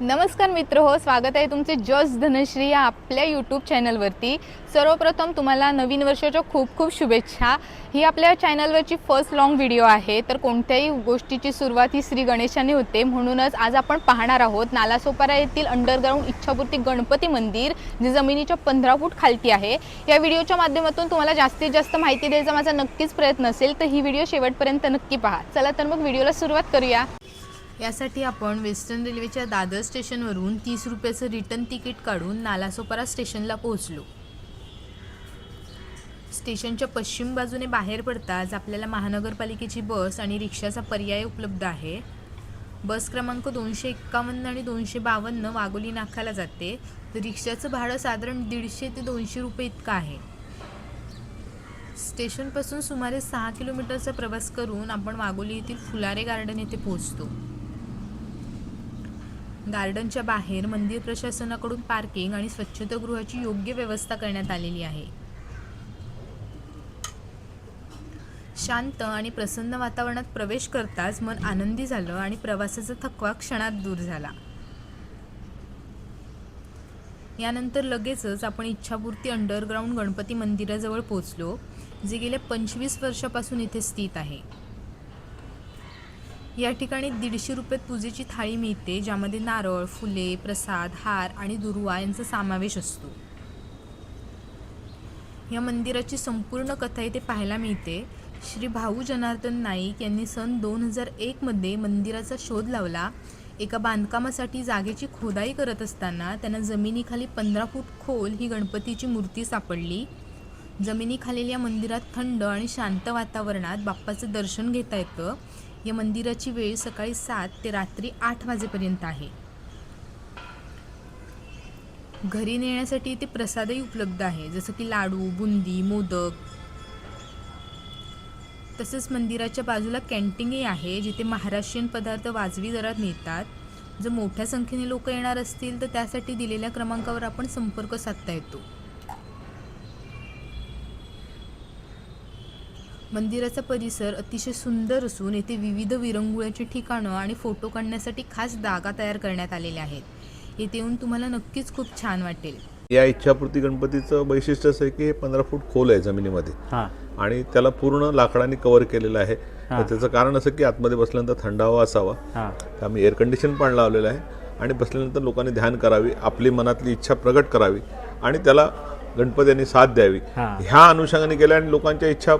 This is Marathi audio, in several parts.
नमस्कार मित्र हो स्वागत आहे तुमचे जस धनश्री या आपल्या यूट्यूब चॅनलवरती सर्वप्रथम तुम्हाला नवीन वर्षाच्या खूप खूप शुभेच्छा. ही आपल्या चॅनलवरची फर्स्ट लॉंग व्हिडिओ आहे तर कोणत्याही गोष्टीची सुरुवात ही श्री गणेशाने होते. म्हणूनच आज आपण पाहणार आहोत नालासोपारा येथील अंडरग्राऊंड इच्छापूर्ती गणपती मंदिर जे जमिनीच्या पंधरा फूट खालती आहे. या व्हिडिओच्या माध्यमातून तुम्हाला जास्तीत जास्त माहिती द्यायचा माझा नक्कीच प्रयत्न असेल तर ही व्हिडिओ शेवटपर्यंत नक्की पहा. चला तर मग व्हिडिओला सुरुवात करूया. यासाठी आपण वेस्टर्न रेल्वेच्या दादर स्टेशनवरून तीस रुपयाचं रिटर्न तिकीट काढून नालासोपारा स्टेशनला पोहोचलो. स्टेशनच्या पश्चिम बाजूने बाहेर पडताच आपल्याला महानगरपालिकेची बस आणि रिक्षाचा पर्याय उपलब्ध आहे. बस क्रमांक दोनशे एक्कावन्न आणि दोनशे बावन्न वाघोली नाकाला जाते. तर रिक्षाचं भाडं साधारण दीडशे ते दोनशे रुपये इतकं आहे. स्टेशनपासून सुमारे सहा किलोमीटरचा प्रवास करून आपण वाघोली येथील फुलारे गार्डन येथे पोहोचतो. गार्डनच्या बाहेर मंदिर प्रशासनाकडून पार्किंग आणि स्वच्छतागृहाची योग्य व्यवस्था करण्यात आलेली आहे. शांत आणि प्रसन्न वातावरणात प्रवेश करताच मन आनंदी झालं आणि प्रवासाचा थकवा क्षणात दूर झाला. यानंतर लगेचच आपण इच्छापूर्ती अंडरग्राऊंड गणपती मंदिराजवळ पोहोचलो जे गेल्या पंचवीस वर्षापासून इथे स्थित आहे. या ठिकाणी दीडशे रुपये पूजेची थाळी मिळते ज्यामध्ये नारळ फुले प्रसाद हार आणि दुर्वा यांचा समावेश असतो. या मंदिराची संपूर्ण कथा इथे पाहायला मिळते. श्री भाऊ जनार्दन नाईक यांनी सन दोन हजार एकमध्ये मंदिराचा शोध लावला. एका बांधकामासाठी जागेची खोदाई करत असताना त्यांना जमिनीखाली पंधरा फूट खोल ही गणपतीची मूर्ती सापडली. जमिनीखालील या मंदिरात थंड आणि शांत वातावरणात बाप्पाचं दर्शन घेता येतं. या मंदिराची वेळ सकाळी सात ते रात्री आठ वाजेपर्यंत आहे. घरी नेण्यासाठी इथे प्रसादही उपलब्ध आहे जसं की लाडू बुंदी मोदक. तसंच मंदिराच्या बाजूला कॅन्टीनही आहे जिथे महाराष्ट्रीयन पदार्थ वाजवी दरात मिळतात. जर मोठ्या संख्येने लोक येणार असतील तर त्यासाठी दिलेल्या क्रमांकावर आपण संपर्क साधता येतो. मंदिराचा परिसर अतिशय सुंदर असून येथे विविध विरंगुळ्याची ठिकाणं आणि फोटो काढण्यासाठी खास जागा तयार करण्यात आलेल्या आहेत. येथे येऊन तुम्हाला नक्कीच खूप छान वाटेल. या इच्छापूर्ती गणपतीचं वैशिष्ट्य असं आहे की हे पंधरा फूट खोल आहे जमिनीमध्ये. हां. आणि त्याला पूर्ण लाकडाने कव्हर केलेलं आहे. त्याचं कारण असं की आतमध्ये बसल्यानंतर थंडावा असावा. हां. आम्ही एअर कंडिशन पण लावलेलं आहे. आणि बसल्यानंतर लोकांनी ध्यान करावी आपली मनातली इच्छा प्रगट करावी आणि त्याला गणपतींनी साथ द्यावी. हा. ह्या अनुषंगाने गेल्या आणि लोकांच्या इच्छा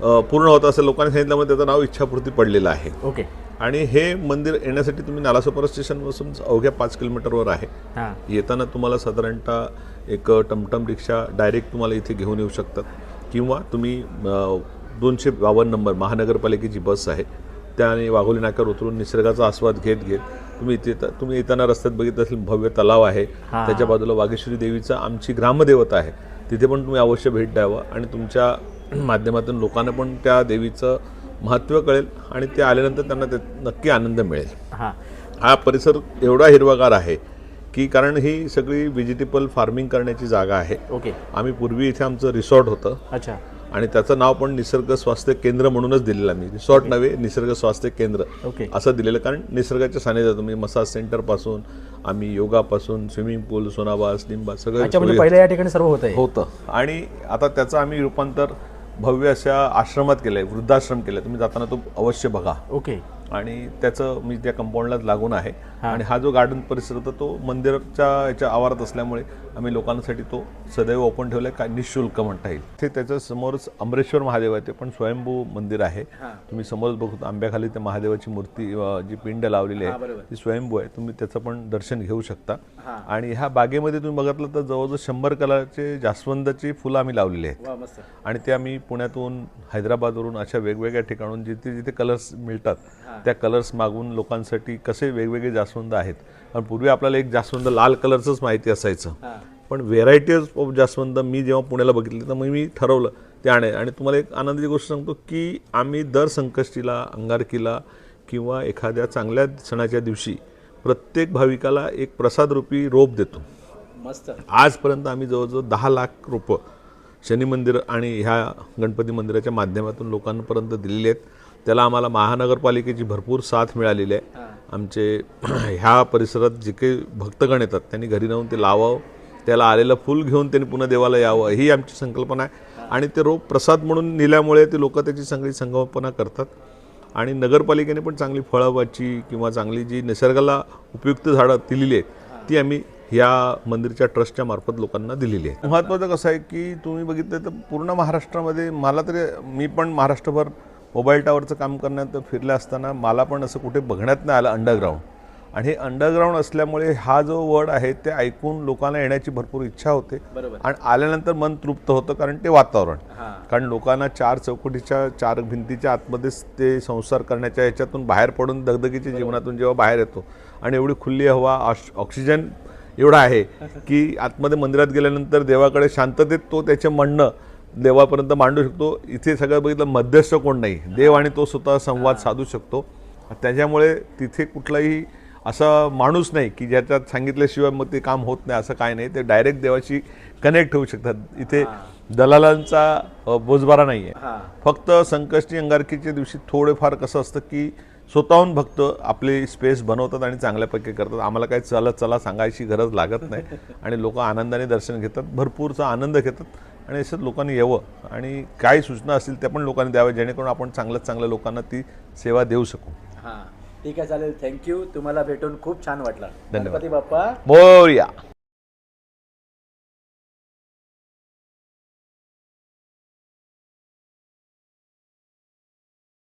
पूर्ण होत असेल लोकांनी सांगितल्यामुळे त्याचं नाव इच्छापूर्ती पडलेलं आहे. ओके. आणि हे मंदिर येण्यासाठी तुम्ही नालासोपारा स्टेशनपासून अवघ्या पाच किलोमीटरवर आहे. हां. येताना तुम्हाला साधारणतः एक टमटम रिक्षा डायरेक्ट तुम्हाला इथे घेऊन येऊ शकतात. किंवा तुम्ही दोनशे बावन्न नंबर महानगरपालिकेची बस आहे. त्याने वाघोली नाक्यावर उतरून निसर्गाचा आस्वाद घेत घेत तुम्ही इथे तुम्ही येताना रस्त्यात बघितलं असेल भव्य तलाव आहे. त्याच्या बाजूला वाघेश्वरी देवीचा आमची ग्रामदेवता आहे. तिथे पण तुम्ही अवश्य भेट द्यावं आणि तुमच्या माध्यमातून लोकांना पण त्या देवीचं महत्त्व कळेल आणि ते आल्यानंतर त्यांना ते नक्की आनंद मिळेल. हां. परिसर एवढा हिरवागार आहे की कारण ही सगळी व्हेजिटेबल फार्मिंग करण्याची जागा आहे. ओके. आम्ही पूर्वी इथे आमचं रिसॉर्ट होतं. अच्छा. आणि त्याचं नाव पण निसर्ग स्वास्थ्य केंद्र म्हणूनच दिलेलं आम्ही रिसॉर्ट नव्हे निसर्ग स्वास्थ्य केंद्र ओके. असं दिलेलं कारण निसर्गाच्या सानिध्यात तुम्ही मसाज सेंटरपासून आम्ही योगापासून स्विमिंग पूल सोनाबास लिंबा सगळं म्हणजे पहिल्या या ठिकाणी सर्व होत होतं. आणि आता त्याचं आम्ही रूपांतर भव्य अशा आश्रमात केलं आहे वृद्धाश्रम केलं तुम्ही जाताना तो अवश्य बघा. ओके. आणि त्याचं मी त्या कंपाऊंडलाच लागून आहे. आणि हा जो गार्डन परिसर होता तो मंदिराच्या याच्या आवारात असल्यामुळे आम्ही लोकांसाठी तो सदैव ओपन ठेवला आहे काय निशुल्क म्हणता येईल. ते त्याच्या समोरच अमरेश्वर महादेव आहे ते पण स्वयंभू मंदिर आहे. तुम्ही समोरच बघतो आंब्याखाली त्या महादेवाची मूर्ती जी पिंड लावलेली आहे ती स्वयंभू आहे. तुम्ही त्याचं पण दर्शन घेऊ शकता. आणि ह्या बागेमध्ये तुम्ही बघितलं तर जवळजवळ शंभर कलरचे जास्वंदाची फुलं आम्ही लावलेली आहेत. आणि ते आम्ही पुण्यातून हैदराबादवरून अशा वेगवेगळ्या ठिकाणून जिथे जिथे कलर्स मिळतात त्या कलर्स मागून लोकांसाठी कसे वेगवेगळे जास्वंद आहेत. कारण पूर्वी आपल्याला एक जास्वंद लाल कलरचंच माहिती असायचं. पण व्हेरायटीज ऑफ जास्वंद मी जेव्हा पुण्याला बघितली तर मग मी ठरवलं ते आणे आणि तुम्हाला एक आनंदाची गोष्ट सांगतो की आम्ही दर संकष्टीला अंगारकीला किंवा एखाद्या चांगल्या सणाच्या दिवशी प्रत्येक भाविकाला एक प्रसादरूपी रोप देतो. मस्त. आजपर्यंत आम्ही जवळजवळ दहा लाख रोपं शनी मंदिर आणि ह्या गणपती मंदिराच्या माध्यमातून लोकांपर्यंत दिलेली आहेत. त्याला आम्हाला महानगरपालिकेची भरपूर साथ मिळालेली आहे. आमचे ह्या परिसरात जे काही भक्तगण येतात त्यांनी घरी राहून ते लावावं त्याला आलेलं फुल घेऊन त्यांनी पुन्हा देवाला यावं ही आमची संकल्पना आहे. आणि ते रोप प्रसाद म्हणून नेल्यामुळे ते लोक त्याची सगळी संगोपना करतात. आणि नगरपालिकेने पण चांगली फळाबाची किंवा चांगली जी निसर्गाला उपयुक्त झाडं दिलेली आहेत ती आम्ही ह्या मंदिरच्या ट्रस्टच्या मार्फत लोकांना दिलेली आहे महत्त्वाचं कसं आहे की तुम्ही बघितलं तर पूर्ण महाराष्ट्रामध्ये मला तरी मी पण महाराष्ट्रभर मोबाईल टावरचं काम करण्यात फिरलं असताना मला पण असं कुठे बघण्यात नाही आलं अंडरग्राऊंड आणि हे अंडरग्राऊंड असल्यामुळे हा जो वर्ड आहे ते ऐकून लोकांना येण्याची भरपूर इच्छा होते. आणि आल्यानंतर मन तृप्त होतं कारण ते वातावरण. कारण लोकांना चार चौकटीच्या चार भिंतीच्या आतमध्येच ते संसार करण्याच्या याच्यातून बाहेर पडून दगदगीच्या जीवनातून जेव्हा बाहेर येतो आणि एवढी खुल्ली हवा ऑक्स- ऑक्सिजन एवढा आहे की आतमध्ये मंदिरात गेल्यानंतर देवाकडे शांततेत तो त्याचे म्हणणं देवापर्यंत मांडू शकतो. इथे सगळं बघितलं मध्यस्थ कोण नाही. देव आणि तो स्वतः संवाद साधू शकतो. त्याच्यामुळे तिथे कुठलाही असा माणूस नाही की ज्याच्यात सांगितल्याशिवाय मग ते काम होत नाही असं काय नाही. ते डायरेक्ट देवाशी कनेक्ट होऊ शकतात. इथे दलालांचा बोजबारा नाही आहे फक्त संकष्टी अंगारकीच्या दिवशी थोडेफार कसं असतं की स्वतःहून भक्त आपली स्पेस बनवतात आणि चांगल्यापैकी करतात. आम्हाला काही चला चला सांगायची गरज लागत नाही. आणि लोक आनंदाने दर्शन घेतात भरपूरचा आनंद घेतात. आणि असं लोकांनी यावं. आणि काय सूचना असतील त्या पण लोकांनी द्याव्या जेणेकरून आपण चांगल्यात चांगल्या लोकांना ती सेवा देऊ शकू. हां. ठीक आहे चालेल. थँक्यू तुम्हाला भेटून खूप छान वाटलं. धन्यवाद. बाप्पा. मोर्या.